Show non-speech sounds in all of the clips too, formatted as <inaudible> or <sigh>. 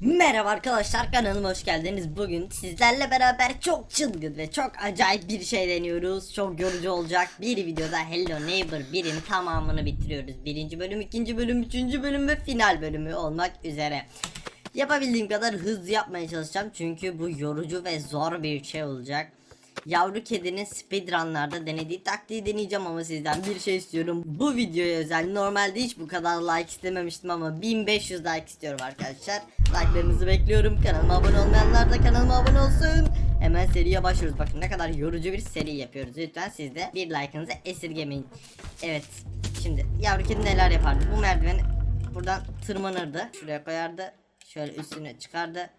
Merhaba arkadaşlar kanalıma hoş geldiniz. Bugün sizlerle beraber çok çılgın ve çok acayip bir şey deniyoruz. Çok yorucu olacak bir videoda Hello Neighbor 1'in tamamını bitiriyoruz. Birinci bölüm, ikinci bölüm, üçüncü bölüm ve final bölümü olmak üzere. Yapabildiğim kadar hızlı yapmaya çalışacağım çünkü bu yorucu ve zor bir şey olacak. Yavru kedinin speedrunlarda denediği taktiği deneyeceğim ama sizden bir şey istiyorum. Bu videoya özel normalde hiç bu kadar like istememiştim ama 1500 like istiyorum arkadaşlar. Like'larınızı bekliyorum. Kanalıma abone olmayanlar da kanalıma abone olsun. Hemen seriye başlıyoruz. Bakın ne kadar yorucu bir seri yapıyoruz. Lütfen siz de bir like'ınızı esirgemeyin. Evet. Şimdi yavru kedi neler yapardı? Bu merdiveni buradan tırmanırdı. Şuraya koyardı. Şöyle üstüne çıkardı.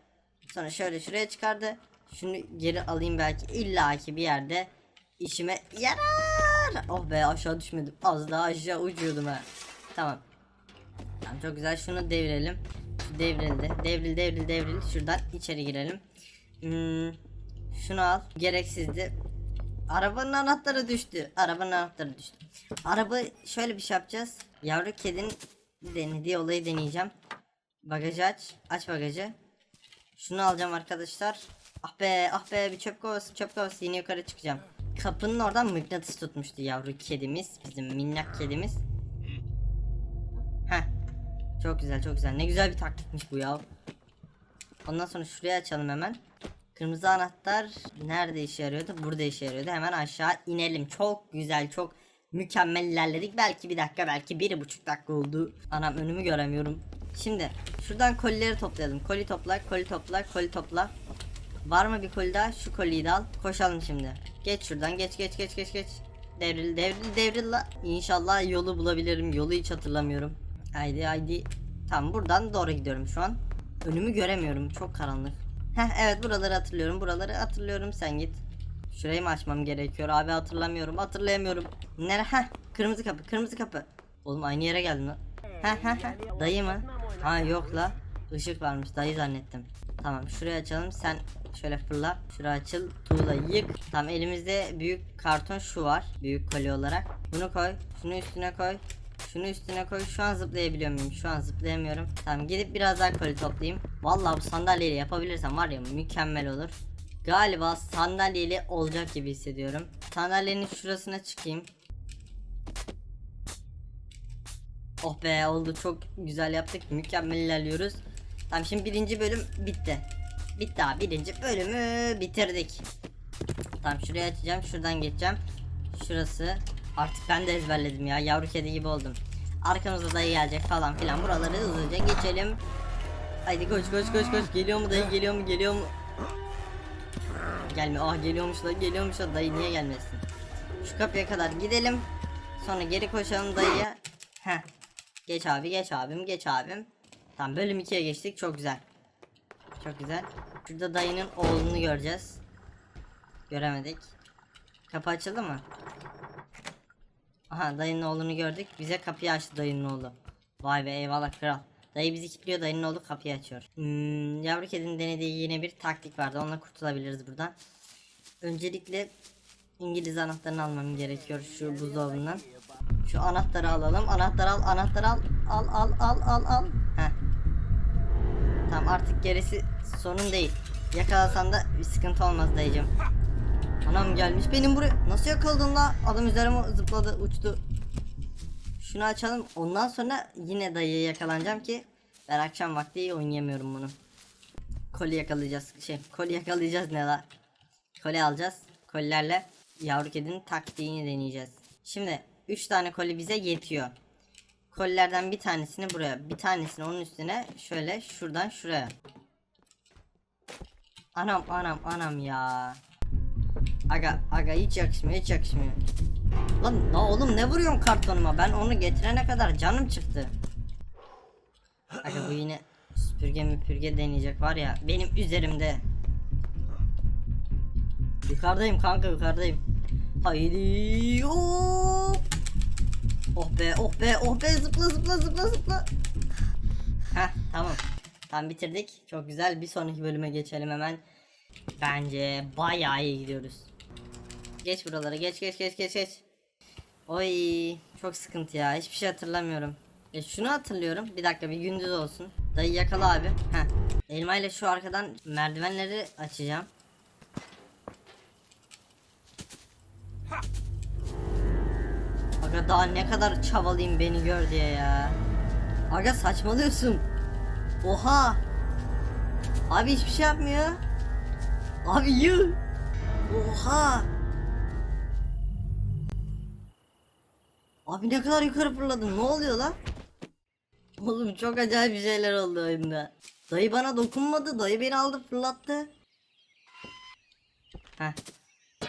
Sonra şöyle şuraya çıkardı. Şunu geri alayım belki illaki bir yerde işime yarar. Oh be aşağı düşmedim. Az daha aşağı uçuyordum ha. Tamam. Tamam çok güzel. Şunu devirelim. Şu devrildi. Devril devril devril. Şuradan içeri girelim. Hmm, şunu al. Gereksizdi. Arabanın anahtarı düştü. Arabanın anahtarı düştü. Araba şöyle bir şey yapacağız. Yavru kedinin denediği olayı deneyeceğim. Bagajı aç. Aç bagajı. Şunu alacağım arkadaşlar. Ah be ah be bir çöp kovası çöp kovası yine yukarı çıkacağım. Kapının oradan mıknatıs tutmuştu yavru kedimiz. Bizim minnak kedimiz. Heh. Çok güzel çok güzel. Ne güzel bir taktikmiş bu ya. Ondan sonra şuraya açalım hemen. Kırmızı anahtar nerede işe yarıyordu? Burada işe yarıyordu. Hemen aşağı inelim. Çok güzel çok mükemmel ilerledik. Belki bir dakika belki bir buçuk dakika oldu. Anam önümü göremiyorum. Şimdi şuradan kolileri toplayalım. Koli topla, koli topla, koli topla. Var mı bir koli daha? Şu koliyi de al. Koşalım şimdi. Geç şuradan geç geç geç geç geç. Devril devril devril la. İnşallah yolu bulabilirim. Yolu hiç hatırlamıyorum. Haydi haydi. Tam buradan doğru gidiyorum şu an. Önümü göremiyorum. Çok karanlık. Heh evet buraları hatırlıyorum. Buraları hatırlıyorum. Sen git. Şurayı mı açmam gerekiyor? Abi hatırlamıyorum. Hatırlayamıyorum. Nere? Heh. Kırmızı kapı. Kırmızı kapı. Oğlum aynı yere geldim lan. Heh heh heh. Dayı mı? Ha yok la. Işık varmış. Dayı zannettim. Tamam şurayı açalım. Sen şöyle fırla. Şurayı açıl. Tuğla yık. Tamam elimizde büyük karton şu var. Büyük kolye olarak. Bunu koy. Şunu üstüne koy. Şunu üstüne koy. Şu an zıplayabiliyor muyum? Şu an zıplayamıyorum. Tamam gidip biraz daha koli toplayayım. Vallahi bu sandalyeyle yapabilirsem var ya mükemmel olur. Galiba sandalyeli olacak gibi hissediyorum. Sandalyenin şurasına çıkayım. Oh be oldu çok güzel yaptık. Mükemmel ilerliyoruz. Tamam şimdi birinci bölüm bitti. Bitti abi birinci bölümü bitirdik. Tamam şurayı açacağım şuradan geçeceğim. Şurası. Artık ben de ezberledim ya yavru kedi gibi oldum. Arkamızda dayı gelecek falan filan buraları hızlıca geçelim. Haydi koş koş koş koş geliyor mu dayı geliyor mu geliyor mu? Gelme ah geliyormuş da geliyormuş da dayı niye gelmesin? Şu kapıya kadar gidelim. Sonra geri koşalım dayıya. Heh. Geç abi geç abim geç abim. Tamam bölüm 2'ye geçtik çok güzel. Çok güzel. Şurada dayının oğlunu göreceğiz. Göremedik. Kapı açıldı mı? Aha dayının oğlunu gördük. Bize kapıyı açtı dayının oğlu. Vay be eyvallah kral. Dayı bizi kilitliyor dayının oğlu kapıyı açıyor. Hmm, yavru kedinin denediği yine bir taktik vardı. Onunla kurtulabiliriz buradan. Öncelikle İngiliz anahtarını almam gerekiyor şu buzdolabından. Şu anahtarı alalım. Anahtarı al, anahtarı al. Al al al al al. Heh. Tamam artık gerisi sorun değil. Yakalasan da bir sıkıntı olmaz dayıcım. Anam gelmiş benim buraya. Nasıl yakaladın la? Adam üzerime zıpladı uçtu. Şunu açalım. Ondan sonra yine dayıya yakalanacağım ki ben akşam vakti oynayamıyorum bunu. Koli yakalayacağız. Şey, koli yakalayacağız ne la? Koli alacağız. Kolilerle yavru kedinin taktiğini deneyeceğiz. Şimdi 3 tane koli bize yetiyor. Kolilerden bir tanesini buraya, bir tanesini onun üstüne şöyle şuradan şuraya. Anam anam anam ya. Aga aga hiç yakışmıyor hiç yakışmıyor. Lan la oğlum ne vuruyorsun kartonuma? Ben onu getirene kadar canım çıktı. Aga bu yine süpürge müpürge deneyecek var ya benim üzerimde. Yukarıdayım kanka yukarıdayım. Haydi hop. Oh be oh be oh be zıpla zıpla zıpla zıpla. Heh tamam. Tam bitirdik. Çok güzel. Bir sonraki bölüme geçelim hemen. Bence bayağı iyi gidiyoruz. Geç buralara geç geç geç geç geç. Oy çok sıkıntı ya. Hiçbir şey hatırlamıyorum. E şunu hatırlıyorum. Bir dakika bir gündüz olsun. Dayı yakala abi. Heh. Elma ile şu arkadan merdivenleri açacağım. Aga daha ne kadar çabalayayım beni gör diye ya. Aga saçmalıyorsun. Oha. Abi hiçbir şey yapmıyor. Abi yuh. Oha. Abi ne kadar yukarı fırladın ne oluyor lan? Oğlum çok acayip bir şeyler oldu oyunda. Dayı bana dokunmadı dayı beni aldı fırlattı. Heh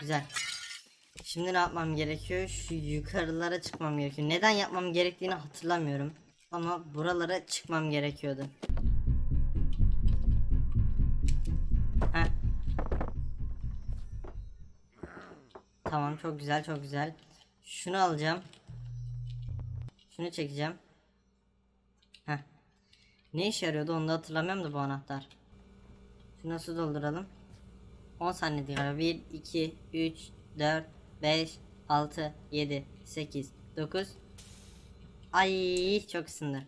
güzel. Şimdi ne yapmam gerekiyor? Şu yukarılara çıkmam gerekiyor. Neden yapmam gerektiğini hatırlamıyorum. Ama buralara çıkmam gerekiyordu. Heh. Tamam çok güzel çok güzel. Şunu alacağım. Şunu çekeceğim. Heh. Ne işe yarıyordu onu da hatırlamıyorum da bu anahtar. Şunu nasıl dolduralım? 10 saniye değil galiba. 1, 2, 3, 4, 5, 6, 7, 8, 9. Ay çok ısındı.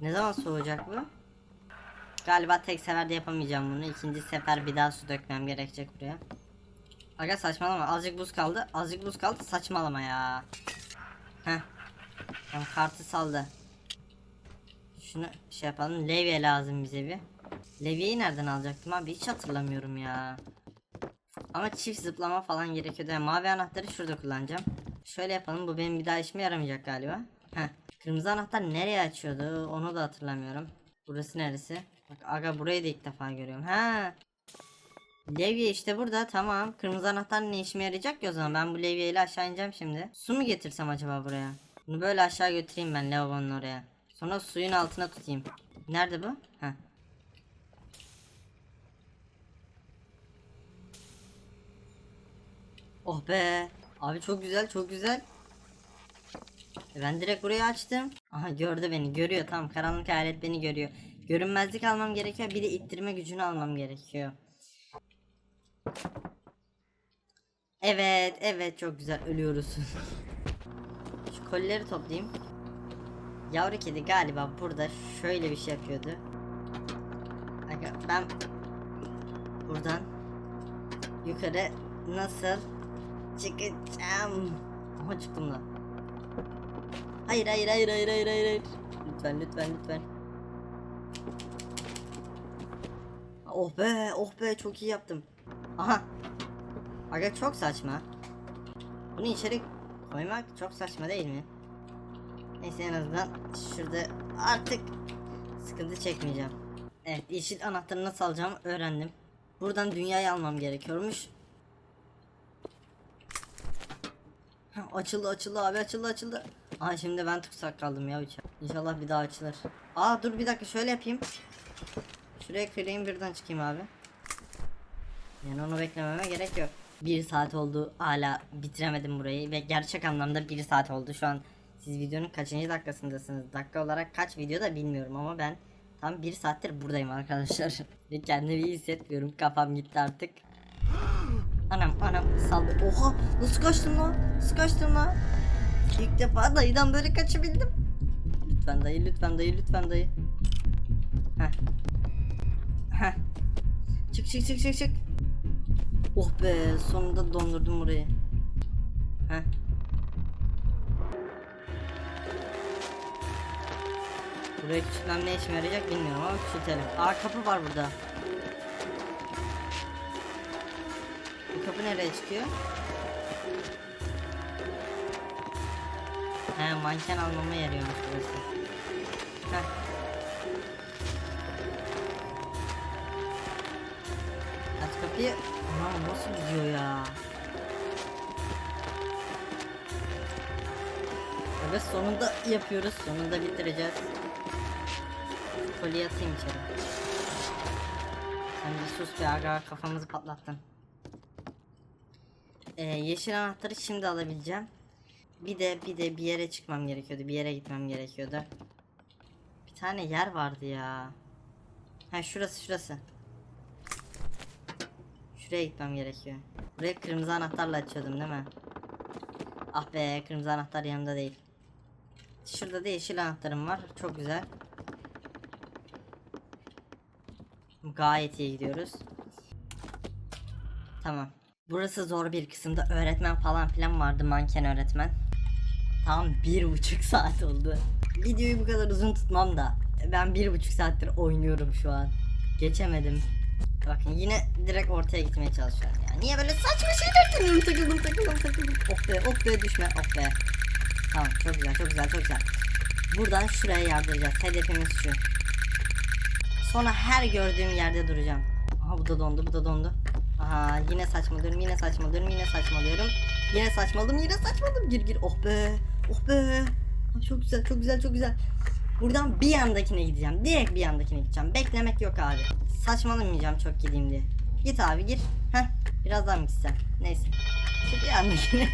Ne zaman soğuyacak bu? Galiba tek seferde yapamayacağım bunu. İkinci sefer bir daha su dökmem gerekecek buraya. Aga saçmalama. Azıcık buz kaldı. Azıcık buz kaldı. Saçmalama ya. Heh. Tamam kartı saldı. Şunu şey yapalım. Levye lazım bize bir. Levyeyi nereden alacaktım abi? Hiç hatırlamıyorum ya. Ama çift zıplama falan gerekiyordu. Yani mavi anahtarı şurada kullanacağım. Şöyle yapalım. Bu benim bir daha işime yaramayacak galiba. Heh. Kırmızı anahtar nereye açıyordu? Onu da hatırlamıyorum. Burası neresi? Bak aga burayı da ilk defa görüyorum. Ha. Levye işte burada tamam. Kırmızı anahtar ne işime yarayacak ki o zaman? Ben bu levyeyle aşağı ineceğim şimdi. Su mu getirsem acaba buraya? Bunu böyle aşağı götüreyim ben lavabonun oraya. Sonra suyun altına tutayım. Nerede bu? Heh. Oh be. Abi çok güzel çok güzel. E Ben direkt burayı açtım. Aha gördü beni görüyor tamam karanlık alet beni görüyor. Görünmezlik almam gerekiyor bir de ittirme gücünü almam gerekiyor. Evet evet çok güzel ölüyoruz. <laughs> Şu kolileri toplayayım. Yavru kedi galiba burada şöyle bir şey yapıyordu. Ben buradan yukarı nasıl çıkacağım? Aha çıktım. Hayır hayır hayır hayır hayır hayır. hayır. Lütfen lütfen lütfen. Oh be oh be çok iyi yaptım. Aha. Aga çok saçma. Bunu içeri koymak çok saçma değil mi? Neyse en azından şurada artık sıkıntı çekmeyeceğim. Evet yeşil anahtarı nasıl alacağımı öğrendim. Buradan dünyayı almam gerekiyormuş. Ha, açıldı açıldı abi açıldı açıldı. Aa şimdi ben tutsak kaldım ya uçak. İnşallah bir daha açılır. Aa dur bir dakika şöyle yapayım. Şuraya kırayım birden çıkayım abi. Yani onu beklememe gerek yok. Bir saat oldu hala bitiremedim burayı ve gerçek anlamda bir saat oldu şu an. Siz videonun kaçıncı dakikasındasınız? Dakika olarak kaç videoda bilmiyorum ama ben tam bir saattir buradayım arkadaşlar. <laughs> ve kendimi iyi hissetmiyorum. Kafam gitti artık. Anam anam saldı. Oha nasıl kaçtım lan? Nasıl kaçtım lan? İlk defa dayıdan böyle kaçabildim. Lütfen dayı lütfen dayı lütfen dayı. Heh. Heh. Çık çık çık çık çık. Oh be sonunda dondurdum burayı. Heh. Burayı küçültmem ne işime yarayacak bilmiyorum ama küçültelim. Aa kapı var burada. Kapı nereye çıkıyor? He manken almama yarıyormuş burası. Heh. Aç kapıyı. Aman nasıl gidiyor ya? Evet sonunda yapıyoruz. Sonunda bitireceğiz. Kolye atayım içeri. Sen bir sus be aga kafamızı patlattın. Ee, yeşil anahtarı şimdi alabileceğim. Bir de bir de bir yere çıkmam gerekiyordu. Bir yere gitmem gerekiyordu. Bir tane yer vardı ya. Ha şurası şurası. Şuraya gitmem gerekiyor. Buraya kırmızı anahtarla açıyordum değil mi? Ah be kırmızı anahtar yanımda değil. Şurada da yeşil anahtarım var. Çok güzel. Gayet iyi gidiyoruz. Tamam. Burası zor bir kısımda öğretmen falan filan vardı manken öğretmen. Tam bir buçuk saat oldu. Videoyu bu kadar uzun tutmam da ben bir buçuk saattir oynuyorum şu an. Geçemedim. Bakın yine direkt ortaya gitmeye çalışıyorum ya. Niye böyle saçma şeyler deniyorum takıldım takıldım takıldım. Oh be oh be düşme oh be. Tamam çok güzel çok güzel çok güzel. Buradan şuraya yardıracağız. Hedefimiz şu. Sonra her gördüğüm yerde duracağım. Aha bu da dondu bu da dondu. Aha yine saçmalıyorum yine saçmalıyorum yine saçmalıyorum. Yine saçmaladım yine saçmaladım. Gir gir oh be oh be. Çok güzel çok güzel çok güzel. Buradan bir yandakine gideceğim. Direkt bir yandakine gideceğim. Beklemek yok abi. Saçmalamayacağım çok gideyim diye. Git abi gir. Heh biraz daha mı gitsem? Neyse. Bir yandakine.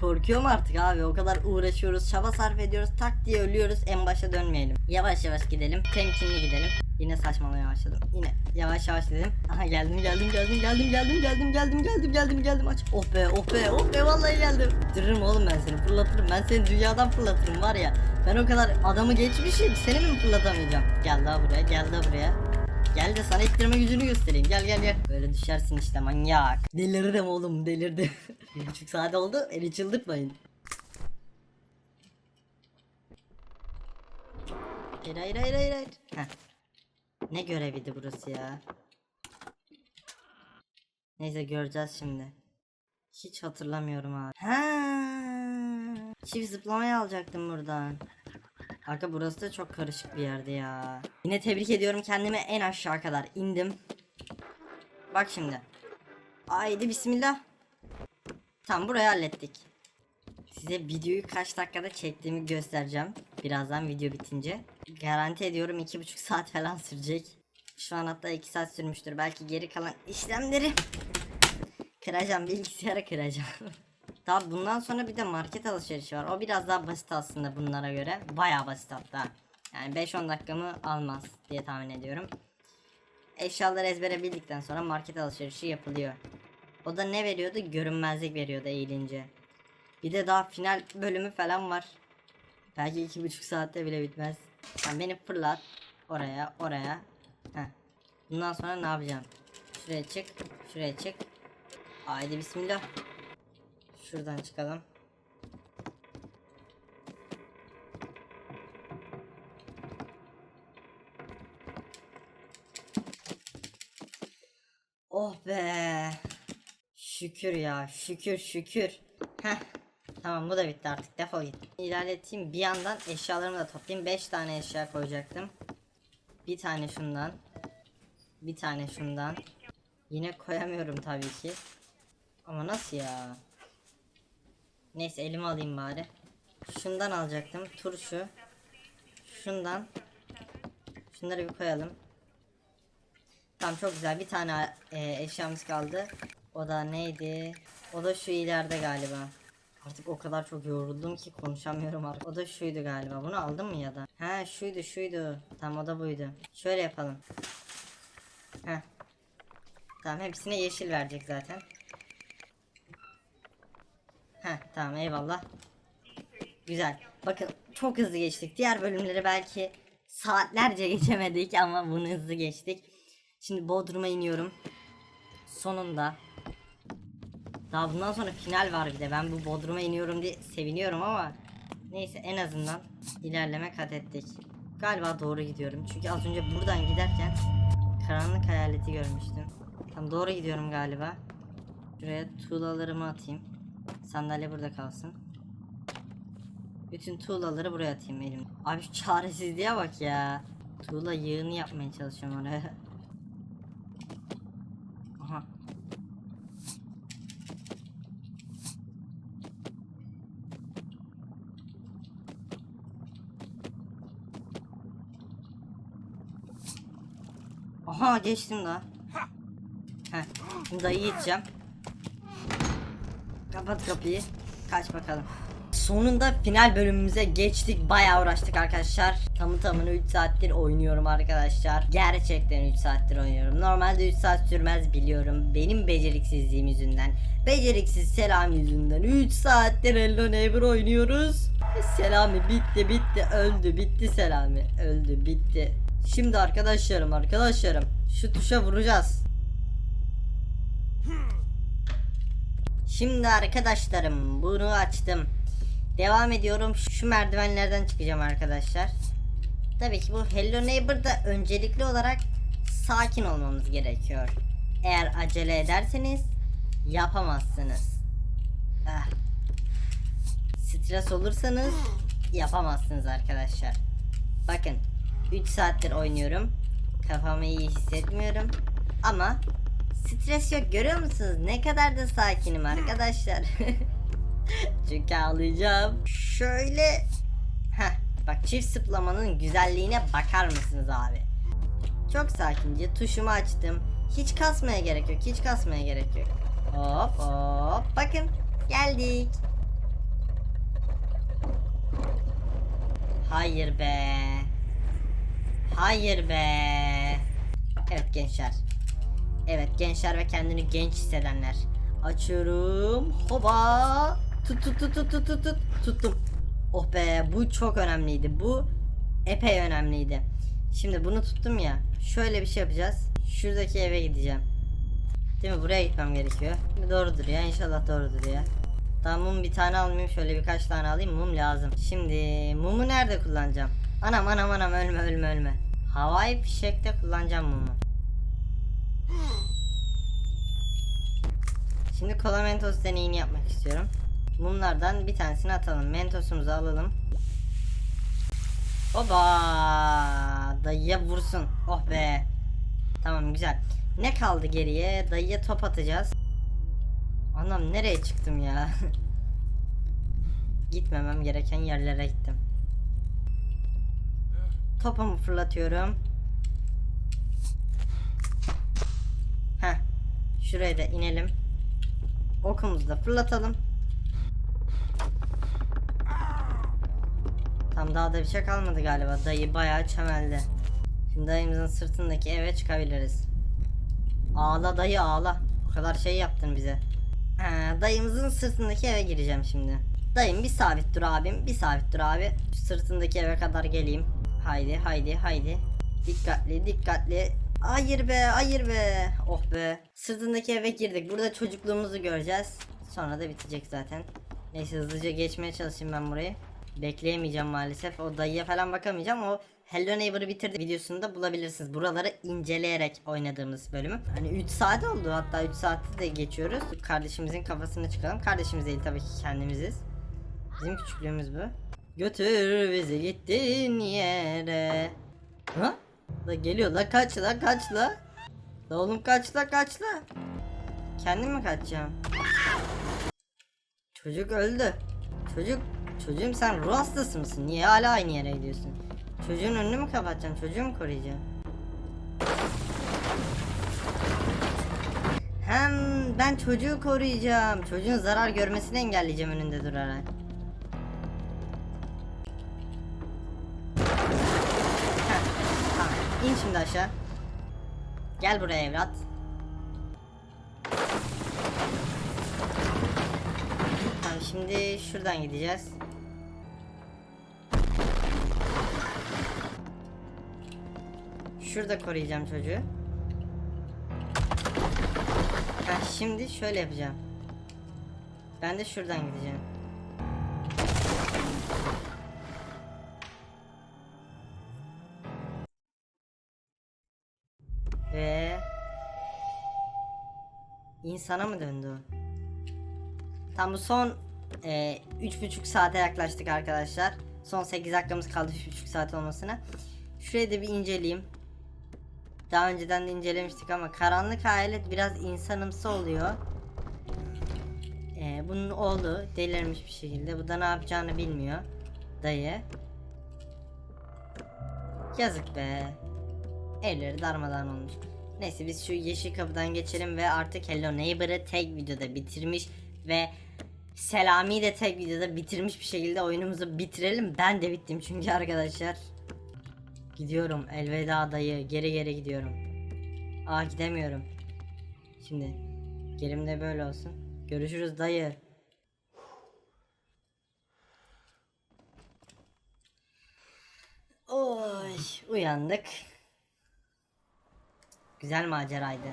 Korkuyorum artık abi. O kadar uğraşıyoruz çaba sarf ediyoruz tak diye ölüyoruz. En başa dönmeyelim. Yavaş yavaş gidelim. Temkinli gidelim. Yine saçmalamaya başladım. Yine yavaş yavaş dedim. Aha geldim geldim geldim geldim geldim geldim geldim geldim geldim geldim. Aç. Oh be oh be oh be vallahi geldim. Dırırım oğlum ben seni fırlatırım. Ben seni dünyadan fırlatırım var ya. Ben o kadar adamı geçmişim seni mi fırlatamayacağım? Gel daha buraya gel daha buraya Gel de sana ittirme gücünü göstereyim. Gel gel gel. Böyle düşersin işte manyak. Delirdim oğlum delirdim. <laughs> Bir buçuk saat oldu. Beni çıldırtmayın. Hayır hayır hayır hayır. hayır. Heh. Ne göreviydi burası ya? Neyse göreceğiz şimdi. Hiç hatırlamıyorum abi. Ha. Çift zıplamayı alacaktım buradan. Arka burası da çok karışık bir yerdi ya. Yine tebrik ediyorum kendime en aşağı kadar indim. Bak şimdi. Haydi bismillah. Tamam burayı hallettik. Size videoyu kaç dakikada çektiğimi göstereceğim. Birazdan video bitince. Garanti ediyorum iki buçuk saat falan sürecek. Şu an hatta iki saat sürmüştür. Belki geri kalan işlemleri kıracağım. Bilgisayara kıracağım. <laughs> Daha bundan sonra bir de market alışverişi var. O biraz daha basit aslında bunlara göre. Bayağı basit hatta. Yani 5-10 dakikamı almaz diye tahmin ediyorum. Eşyaları ezbere bildikten sonra market alışverişi yapılıyor. O da ne veriyordu? Görünmezlik veriyordu eğilince. Bir de daha final bölümü falan var. Belki iki buçuk saatte bile bitmez. Yani beni fırlat. Oraya, oraya. Heh. Bundan sonra ne yapacağım? Şuraya çık, şuraya çık. Haydi bismillah. Şuradan çıkalım. Oh be. Şükür ya. Şükür şükür. Heh. Tamam bu da bitti artık. Defol git. İlerleteyim. Bir yandan eşyalarımı da toplayayım. 5 tane eşya koyacaktım. Bir tane şundan. Bir tane şundan. Yine koyamıyorum tabii ki. Ama nasıl ya? Neyse elime alayım bari. Şundan alacaktım. Turşu. Şundan. Şunları bir koyalım. Tamam çok güzel. Bir tane e, eşyamız kaldı. O da neydi? O da şu ileride galiba. Artık o kadar çok yoruldum ki konuşamıyorum artık. O da şuydu galiba. Bunu aldım mı ya da? He şuydu şuydu. Tamam o da buydu. Şöyle yapalım. Heh. Tamam hepsine yeşil verecek zaten. Heh tamam eyvallah. Güzel. Bakın çok hızlı geçtik. Diğer bölümleri belki saatlerce <laughs> geçemedik ama bunu hızlı geçtik. Şimdi Bodrum'a iniyorum. Sonunda. Daha bundan sonra final var bir de. Ben bu Bodrum'a iniyorum diye seviniyorum ama neyse en azından ilerleme kat ettik. Galiba doğru gidiyorum. Çünkü az önce buradan giderken karanlık hayaleti görmüştüm. Tam doğru gidiyorum galiba. Şuraya tuğlalarımı atayım. Sandalye burada kalsın. Bütün tuğlaları buraya atayım elim. Abi şu çaresizliğe bak ya. Tuğla yığını yapmaya çalışıyorum oraya. <laughs> Aha. Aha geçtim daha. Heh. Bunu da yiyeceğim. Kapat kapıyı. Kaç bakalım. Sonunda final bölümümüze geçtik. Bayağı uğraştık arkadaşlar. Tamı tamına 3 saattir oynuyorum arkadaşlar. Gerçekten 3 saattir oynuyorum. Normalde 3 saat sürmez biliyorum. Benim beceriksizliğim yüzünden. Beceriksiz Selam yüzünden 3 saattir Hello Neighbor oynuyoruz. Selami bitti bitti öldü bitti Selami öldü bitti. Şimdi arkadaşlarım arkadaşlarım şu tuşa vuracağız. Şimdi arkadaşlarım bunu açtım. Devam ediyorum. Şu merdivenlerden çıkacağım arkadaşlar. Tabii ki bu Hello Neighbor'da öncelikli olarak sakin olmamız gerekiyor. Eğer acele ederseniz yapamazsınız. Ah. Stres olursanız yapamazsınız arkadaşlar. Bakın 3 saattir oynuyorum. Kafamı iyi hissetmiyorum. Ama stres yok görüyor musunuz? Ne kadar da sakinim arkadaşlar. <laughs> Çünkü ağlayacağım. Şöyle Heh, bak çift sıplamanın güzelliğine bakar mısınız abi? Çok sakince tuşumu açtım. Hiç kasmaya gerek yok. Hiç kasmaya gerek yok. Hop hop. Bakın geldik. Hayır be. Hayır be. Evet gençler. Evet gençler ve kendini genç hissedenler. Açıyorum. Hoba. Tut tut tut tut tut tut tut. Tuttum. Oh be bu çok önemliydi. Bu epey önemliydi. Şimdi bunu tuttum ya. Şöyle bir şey yapacağız. Şuradaki eve gideceğim. Değil mi? Buraya gitmem gerekiyor. Doğrudur ya. İnşallah doğrudur ya. Tamam mum bir tane almayayım. Şöyle birkaç tane alayım. Mum lazım. Şimdi mumu nerede kullanacağım? Anam anam anam ölme ölme ölme. Havai fişekte kullanacağım mumu. Şimdi kola mentos deneyini yapmak istiyorum. Mumlardan bir tanesini atalım. Mentosumuzu alalım. Oba! Dayıya vursun. Oh be. Tamam güzel. Ne kaldı geriye? Dayıya top atacağız. Anam nereye çıktım ya? <laughs> Gitmemem gereken yerlere gittim. Topumu fırlatıyorum. Heh. Şuraya da inelim. Okumuzu da fırlatalım. Tam daha da bir şey kalmadı galiba. Dayı bayağı çömeldi. Şimdi dayımızın sırtındaki eve çıkabiliriz. Ağla dayı ağla. O kadar şey yaptın bize. Ha, dayımızın sırtındaki eve gireceğim şimdi. Dayım bir sabit dur abim. Bir sabit dur abi. Şu sırtındaki eve kadar geleyim. Haydi haydi haydi. Dikkatli dikkatli. Hayır be hayır be. Oh be. Sırtındaki eve girdik. Burada çocukluğumuzu göreceğiz. Sonra da bitecek zaten. Neyse hızlıca geçmeye çalışayım ben burayı. Bekleyemeyeceğim maalesef. O dayıya falan bakamayacağım. O Hello Neighbor'ı bitirdi videosunda bulabilirsiniz. Buraları inceleyerek oynadığımız bölümü. Hani 3 saat oldu. Hatta 3 saati de geçiyoruz. Kardeşimizin kafasına çıkalım. Kardeşimiz değil tabii ki kendimiziz. Bizim küçüklüğümüz bu. Götür bizi gittin yere. Ha? Da geliyor la kaç la kaç la. La oğlum kaç la kaç la. Kendim mi kaçacağım? Çocuk öldü. Çocuk Çocuğum sen ruh hastası mısın? Niye hala aynı yere gidiyorsun? Çocuğun önünü mü kapatacaksın? Çocuğu mu koruyacaksın? Hem ben çocuğu koruyacağım. Çocuğun zarar görmesini engelleyeceğim önünde durarak. İn şimdi aşağı. Gel buraya evlat. Tamam şimdi şuradan gideceğiz. Şurada koruyacağım çocuğu. Ha şimdi şöyle yapacağım. Ben de şuradan gideceğim. İnsana mı döndü? Tam bu son e, üç buçuk saate yaklaştık arkadaşlar. Son 8 dakikamız kaldı üç buçuk saat olmasına. Şurayı da bir inceleyeyim. Daha önceden de incelemiştik ama karanlık hayalet biraz insanımsı oluyor. Ee, bunun oğlu delirmiş bir şekilde. Bu da ne yapacağını bilmiyor. Dayı. Yazık be. Evleri darmadağın olmuş. Neyse biz şu yeşil kapıdan geçelim ve artık Hello Neighbor'ı tek videoda bitirmiş ve Selami de tek videoda bitirmiş bir şekilde oyunumuzu bitirelim. Ben de bittim çünkü arkadaşlar. Gidiyorum elveda dayı geri geri gidiyorum. Aa gidemiyorum. Şimdi gerimde böyle olsun. Görüşürüz dayı. Oy. uyandık. Güzel maceraydı.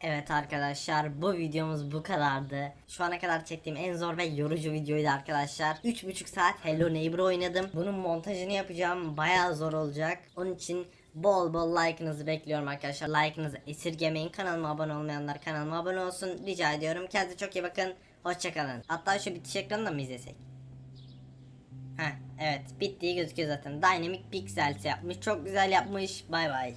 Evet arkadaşlar bu videomuz bu kadardı. Şu ana kadar çektiğim en zor ve yorucu videoydu arkadaşlar. 3,5 saat Hello Neighbor oynadım. Bunun montajını yapacağım bayağı zor olacak. Onun için bol bol like'ınızı bekliyorum arkadaşlar. Like'ınızı esirgemeyin. Kanalıma abone olmayanlar kanalıma abone olsun. Rica ediyorum. Kendinize çok iyi bakın. Hoşçakalın. Hatta şu bitiş ekranını da mı izlesek? Heh evet bittiği gözüküyor zaten. Dynamic Pixels yapmış. Çok güzel yapmış. Bay bay.